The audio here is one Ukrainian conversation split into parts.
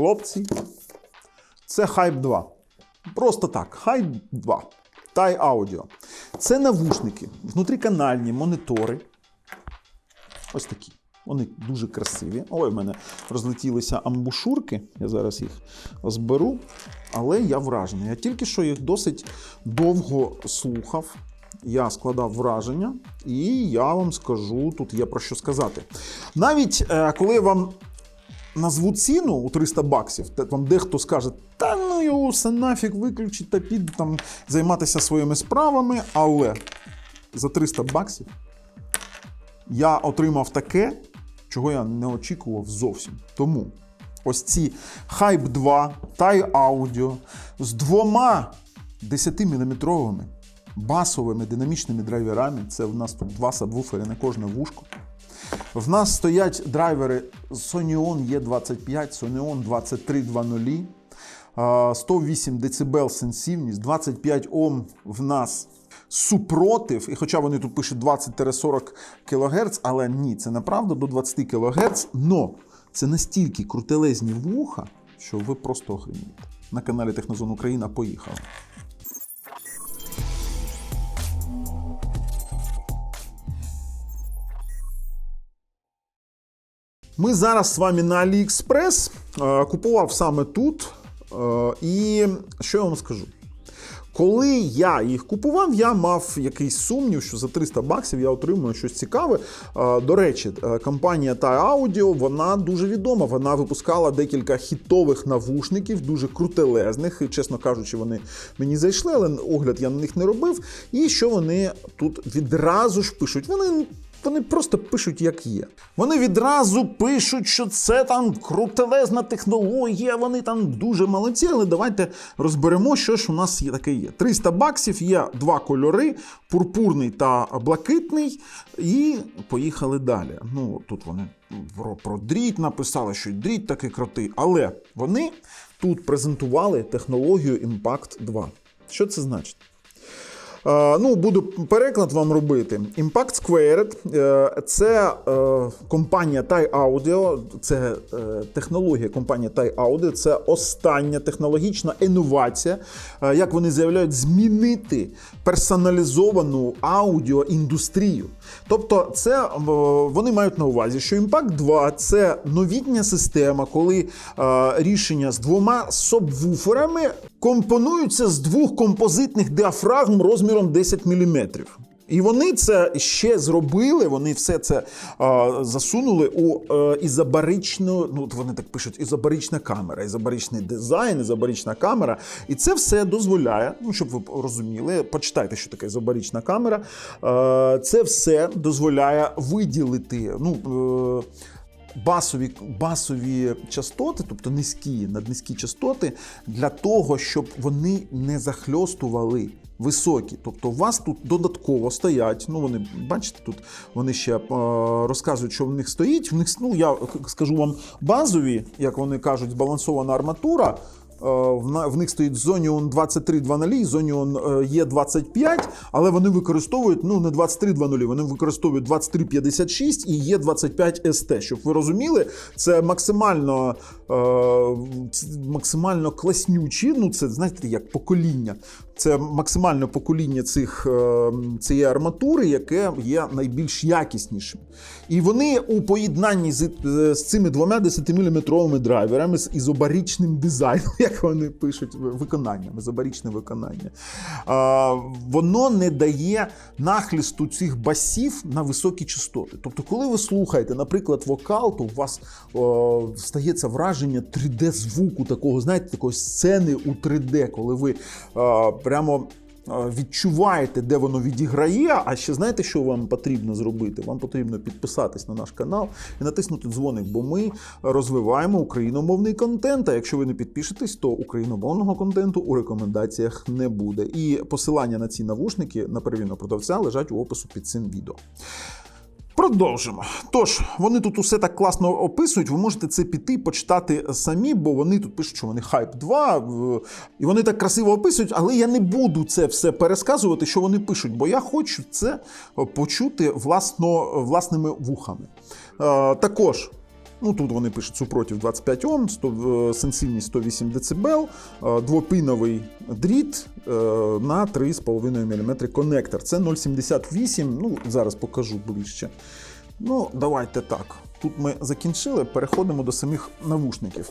Хлопці, це Hype 2. Просто так, Hype 2. Тай Audio. Це навушники, внутріканальні монітори. Ось такі. Вони дуже красиві. Ой, в мене розлетілися амбушурки. Я зараз їх зберу. Але я вражений. Я тільки що їх досить довго слухав. Я складав враження, і я вам скажу, тут є про що сказати. Навіть е, коли вам назву ціну у 300 баксів, та вам дехто скаже, та ну його все нафіг виключить та піду там займатися своїми справами, але за 300 баксів я отримав таке, чого я не очікував зовсім. Тому ось ці Hype 2 Thai Audio з двома 10-мм басовими динамічними драйверами. Це в нас тут два сабвуфери на кожне вушко. В нас стоять драйвери Sonion E25, Sonion 2320, 108 дБ сенсивність, 25 Ом в нас супротив, і хоча вони тут пишуть 20-40 кГц, але ні, це неправда до 20 кГц, но це настільки крутелезні вуха, що ви просто охренієте. На каналі Технозон Україна поїхали. Ми зараз з вами на AliExpress. Е, Купував саме тут. Е, І що я вам скажу? Коли я їх купував, я мав якийсь сумнів, що за 300 баксів я отримую щось цікаве. Е, До речі, компанія Thai Audio, вона дуже відома. Вона випускала декілька хітових навушників, дуже крутелезних. І, чесно кажучи, вони мені зайшли, але огляд я на них не робив. І що вони тут відразу ж пишуть? Вони вони просто пишуть, як є. Вони відразу пишуть, що це там крутелезна технологія, вони там дуже молодці. Але давайте розберемо, що ж у нас є таке є. 300 баксів, є два кольори: пурпурний та блакитний. І поїхали далі. Ну, тут вони про, про дріт написали, що дріт такий крутий. Але вони тут презентували технологію Impact 2. Що це значить? Е, Ну, буду переклад вам робити. Impact Squared е, – це е, компанія Thai Audio, це технологія компанії Thai Audio, це остання технологічна інновація, як вони заявляють, змінити персоналізовану аудіоіндустрію. Тобто, це вони мають на увазі, що Impact 2 це новітня система, коли рішення з двома сабвуферами компонуються з двох композитних діафрагм розміром 10 мм. І вони це ще зробили. Вони все це е, засунули у е, ізобаричну, ну от вони так пишуть, ізобарична камера, ізобаричний дизайн, ізобарична камера. І це все дозволяє, ну щоб ви розуміли, почитайте, що таке ізобарична камера. Е, це все дозволяє виділити. ну. Е, басові, басові частоти, тобто низькі, наднизькі частоти, для того, щоб вони не захльостували високі. Тобто у вас тут додатково стоять. Ну, вони, бачите, тут вони ще е, розказують, що в них стоїть. В них, ну, я скажу вам, базові, як вони кажуть, збалансована арматура. Е, В них стоїть Zonion 2320, Zonion е, E25, але вони використовують ну не 2320, вони використовують 2356 і E25 ST. Щоб ви розуміли, це максимально, максимально класнючі. Ну це знаєте, як покоління. Це максимальне покоління цих, е, цієї арматури, яке є найбільш якіснішим. І вони у поєднанні з, е, з цими двома 10-мм драйверами з ізобаричним дизайном, як вони пишуть, виконанням, ізобаричне виконання, а, воно не дає нахлісту цих басів на високі частоти. Тобто, коли ви слухаєте, наприклад, вокал, то у вас о, стається враження 3D-звуку, такого, знаєте, такої сцени у 3D, коли ви е, прямо. Відчуваєте, де воно відіграє. А ще знаєте, що вам потрібно зробити? Вам потрібно підписатись на наш канал і натиснути дзвоник, бо ми розвиваємо україномовний контент. А якщо ви не підпишетесь, то україномовного контенту у рекомендаціях не буде. І посилання на ці навушники на первинного продавця лежать у опису під цим відео. Продовжимо. Тож, вони тут усе так класно описують. Ви можете це піти почитати самі, бо вони тут пишуть, що вони хайп 2, і вони так красиво описують, але я не буду це все пересказувати, що вони пишуть, бо я хочу це почути власно, власними вухами. Е, також Ну тут вони пишуть супротив 25 Ом, 100, е, сенсивність 108 дБ, е, двопиновий дріт е, на 3,5 мм конектор. Це 0,78. Ну, зараз покажу ближче. Ну, давайте так. Тут ми закінчили, переходимо до самих навушників.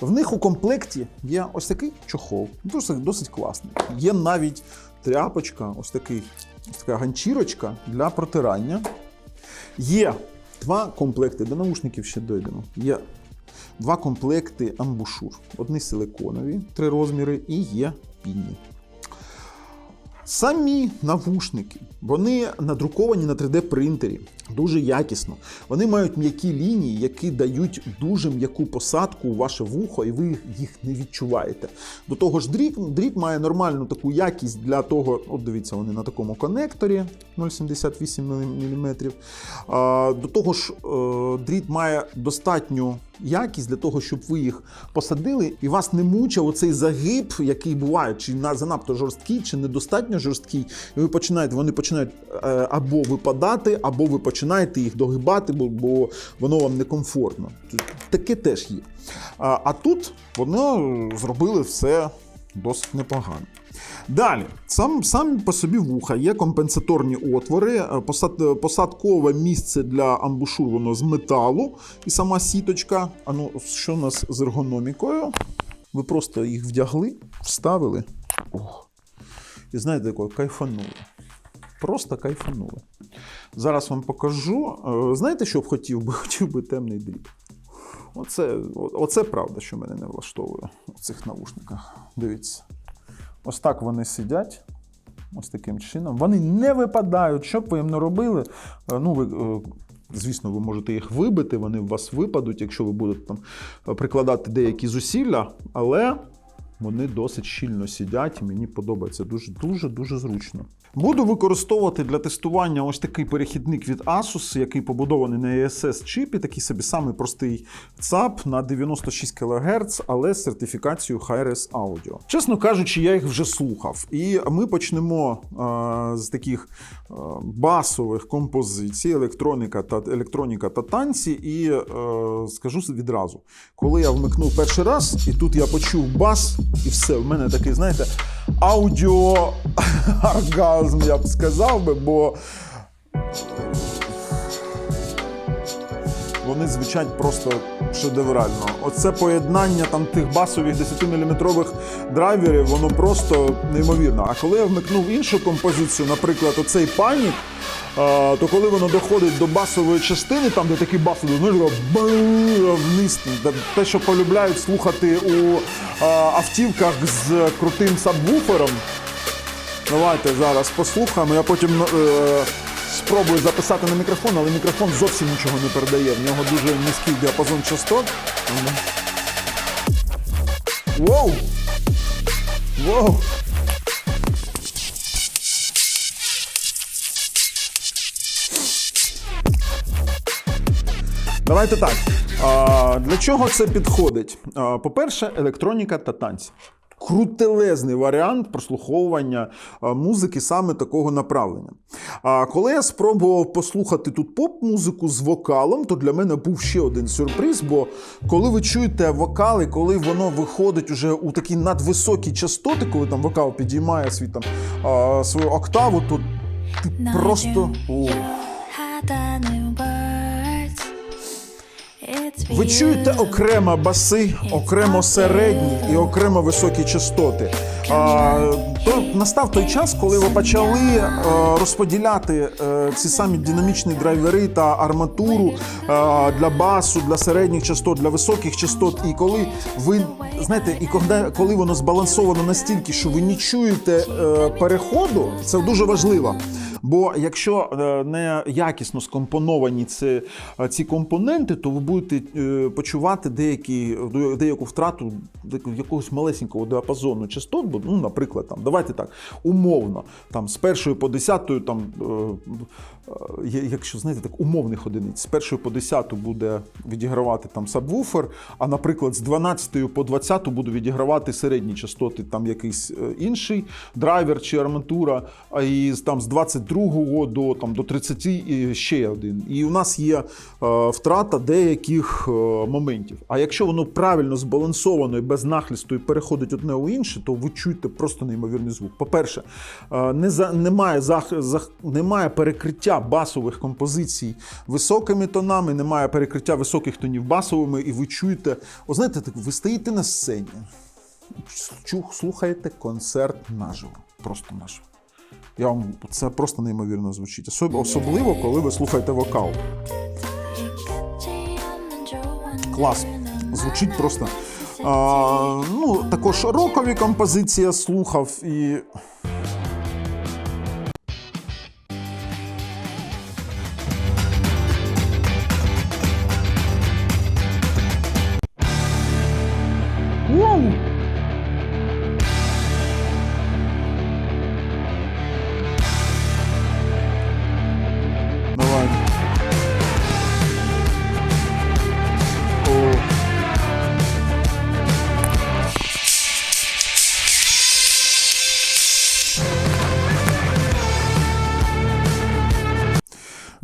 В них у комплекті є ось такий чохол, досить, досить класний. Є навіть тряпочка, ось, такий, ось така ганчірочка для протирання. Є два комплекти, до наушників ще дойдемо. Є два комплекти амбушур. Одні силиконові, три розміри, і є пінні. Самі навушники, вони надруковані на 3D принтері дуже якісно. Вони мають м'які лінії, які дають дуже м'яку посадку у ваше вухо, і ви їх не відчуваєте. До того ж, дріт, дріт має нормальну таку якість для того, от дивіться, вони на такому конекторі 0,78 мм. До того ж, е, дріт має достатню якість для того, щоб ви їх посадили, і вас не мучив оцей загиб, який буває, чи занадто жорсткий, чи недостатньо жорсткий. І ви починаєте, вони починають е, або випадати, або ви починаєте їх догибати, бо, бо воно вам некомфортно. Таке теж є. А, а тут вони зробили все досить непогано. Далі, сам, сам по собі вуха є компенсаторні отвори, е, посад, посадкове місце для амбушур воно з металу і сама сіточка. А ну, що у нас з ергономікою? Ви просто їх вдягли, вставили. Ох. І знаєте, такое, кайфанули. Просто кайфанули. Зараз вам покажу. Е, Знаєте, що б хотів би? Хотів би темний дріт. Оце, оце правда, що мене не влаштовує у цих навушниках. Дивіться. Ось так вони сидять. Ось таким чином. Вони не випадають. Що б ви їм не робили? Е, Ну, ви, е, звісно, ви можете їх вибити, вони у вас випадуть, якщо ви будете там прикладати деякі зусилля, але вони досить щільно сідять, мені подобається дуже дуже дуже зручно. Буду використовувати для тестування ось такий перехідник від Asus, який побудований на ESS чипі, такий собі самий простий ЦАП на 96 кГц, але з сертифікацією Hi-Res Audio. Чесно кажучи, я їх вже слухав. І ми почнемо е, з таких е, басових композицій, електроніка та електроніка та танці. І е, скажу відразу, коли я вмикнув перший раз, і тут я почув бас, і все, в мене такий, знаєте, аудіооргазм, я б сказав би, бо вони звучать просто шедеврально. Оце поєднання там тих басових 10-мм драйверів, воно просто неймовірно. А коли я вмикнув іншу композицію, наприклад, оцей панік, то коли воно доходить до басової частини, там де такий басовий, ну тако бу- вниз, те, що полюбляють слухати у автівках з крутим сабвуфером. Давайте зараз послухаємо. Я потім е, спробую записати на мікрофон, але мікрофон зовсім нічого не передає. В нього дуже низький діапазон частот. Воу! Воу! Давайте так. А, для чого це підходить? По-перше, електроніка та танці. Крутелезний варіант прослуховування музики саме такого направлення. А коли я спробував послухати тут поп-музику з вокалом, то для мене був ще один сюрприз. Бо коли ви чуєте вокали, коли воно виходить уже у такі надвисокі частоти, коли там вокал підіймає свій там свою октаву, то ти просто. О. Ви чуєте окремо баси, окремо середні і окремо високі частоти. А, то настав той час, коли ви почали е, розподіляти е, ці самі динамічні драйвери та арматуру е, для басу, для середніх частот, для високих частот. І коли ви знаєте, і коли, коли воно збалансовано настільки, що ви не чуєте е, переходу, це дуже важливо. Бо якщо е, не якісно скомпоновані ці, е, ці компоненти, то ви будете е, почувати деякі, деяку втрату якогось малесенького діапазону частот. Бо, ну, наприклад, там, давайте так, умовно, там, з першої по десятою, там, якщо знаєте, так, умовних одиниць, з першої по десяту буде відігравати там сабвуфер, а, наприклад, з 12 по 20 буде відігравати середні частоти, там якийсь інший драйвер чи арматура, і там з 22 32 до, там, до 30 і ще один. І у нас є е, втрата деяких е, моментів. А якщо воно правильно збалансовано і без нахлісту і переходить одне у інше, то ви чуєте просто неймовірний звук. По-перше, е, не за, немає, зах, зах, немає перекриття басових композицій високими тонами, немає перекриття високих тонів басовими, і ви чуєте, о, знаєте, так, ви стоїте на сцені, слухаєте концерт наживо. Просто наживо. Я вам це просто неймовірно звучить. Особ- Особливо, коли ви слухаєте вокал. Клас. Звучить просто. А, ну, також рокові композиції я слухав і.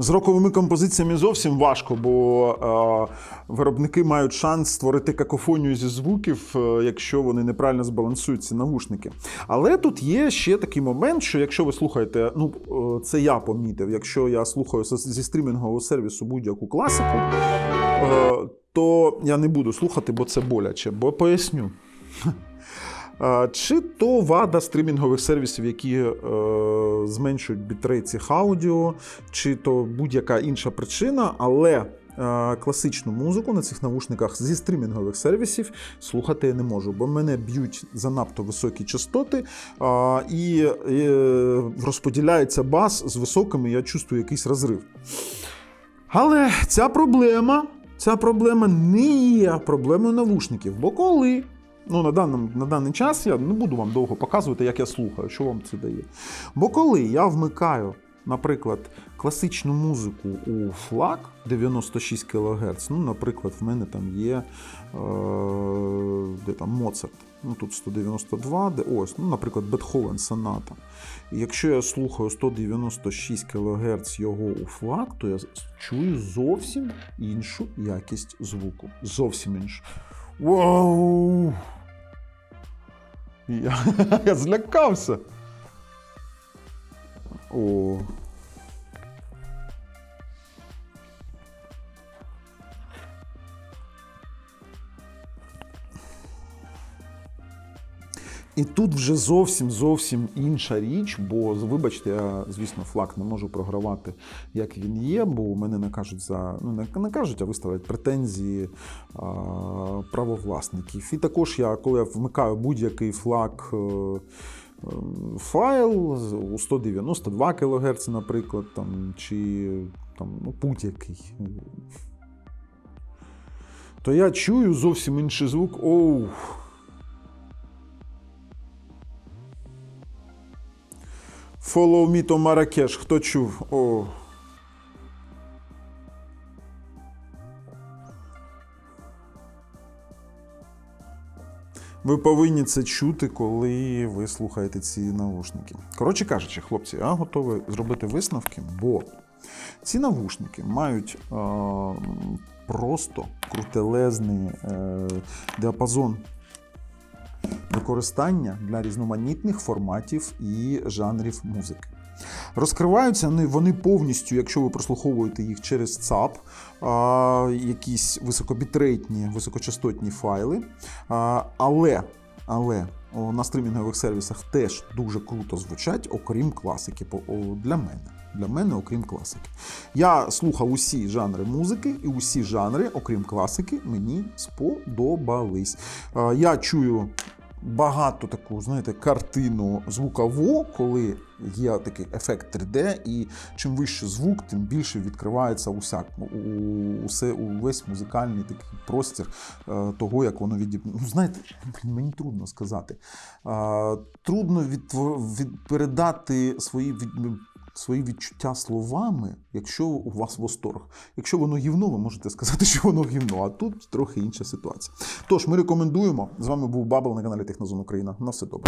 З роковими композиціями зовсім важко, бо е, виробники мають шанс створити какофонію зі звуків, е, якщо вони неправильно збалансують ці навушники. Але тут є ще такий момент, що якщо ви слухаєте, ну е, це я помітив, якщо я слухаю зі стрімінгового сервісу будь-яку класику, е, то я не буду слухати, бо це боляче. Бо поясню. Чи то вада стрімінгових сервісів, які е, зменшують бітрейт цих аудіо, чи то будь-яка інша причина, але е, класичну музику на цих навушниках зі стрімінгових сервісів слухати я не можу, бо мене б'ють занадто високі частоти і е, розподіляється бас з високими, я чувствую якийсь розрив. Але ця проблема, ця проблема не є проблемою навушників, бо коли. Ну, на, даний, на даний час я не буду вам довго показувати, як я слухаю, що вам це дає. Бо коли я вмикаю, наприклад, класичну музику у флаг 96 кГц, ну, наприклад, в мене там є е, де там Моцарт, ну тут 192, де ось, ну, наприклад, Бетховен Соната. І якщо я слухаю 196 кГц його у флаг, то я чую зовсім іншу якість звуку. Зовсім іншу. Вау! Я, я злякався. О. І тут вже зовсім зовсім інша річ, бо вибачте, я, звісно, флаг не можу програвати, як він є, бо мене накажуть за ну не, не кажуть, а виставлять претензії а, правовласників. І також я, коли я вмикаю будь-який флаг. е, е, Файл у 192 кГц, наприклад, там, чи там, ну, будь-який. То я чую зовсім інший звук. Оу. Follow me to Marrakech. Хто чув? О. Ви повинні це чути, коли ви слухаєте ці навушники. Коротше кажучи, хлопці, я готовий зробити висновки, бо ці навушники мають е, просто крутелезний е, діапазон використання для різноманітних форматів і жанрів музики. Розкриваються вони- повністю, якщо ви прослуховуєте їх через ЦАП, якісь високобітрейтні, високочастотні файли. Але, але на стрімінгових сервісах теж дуже круто звучать, окрім класики. Для мене. Для мене, окрім класики. Я слухав усі жанри музики, і усі жанри, окрім класики, мені сподобались. Я чую багато таку, знаєте, картину звукову, коли є такий ефект 3D, і чим вище звук, тим більше відкривається усяк, усе, увесь музикальний такий простір е, того, як воно відіб... Ну, знаєте, мені трудно сказати. Е, Трудно від, від, передати свої від, свої відчуття словами, якщо у вас восторг. Якщо воно гівно, ви можете сказати, що воно гівно, а тут трохи інша ситуація. Тож ми рекомендуємо. З вами був Бабл на каналі Технозон Україна. На все добре.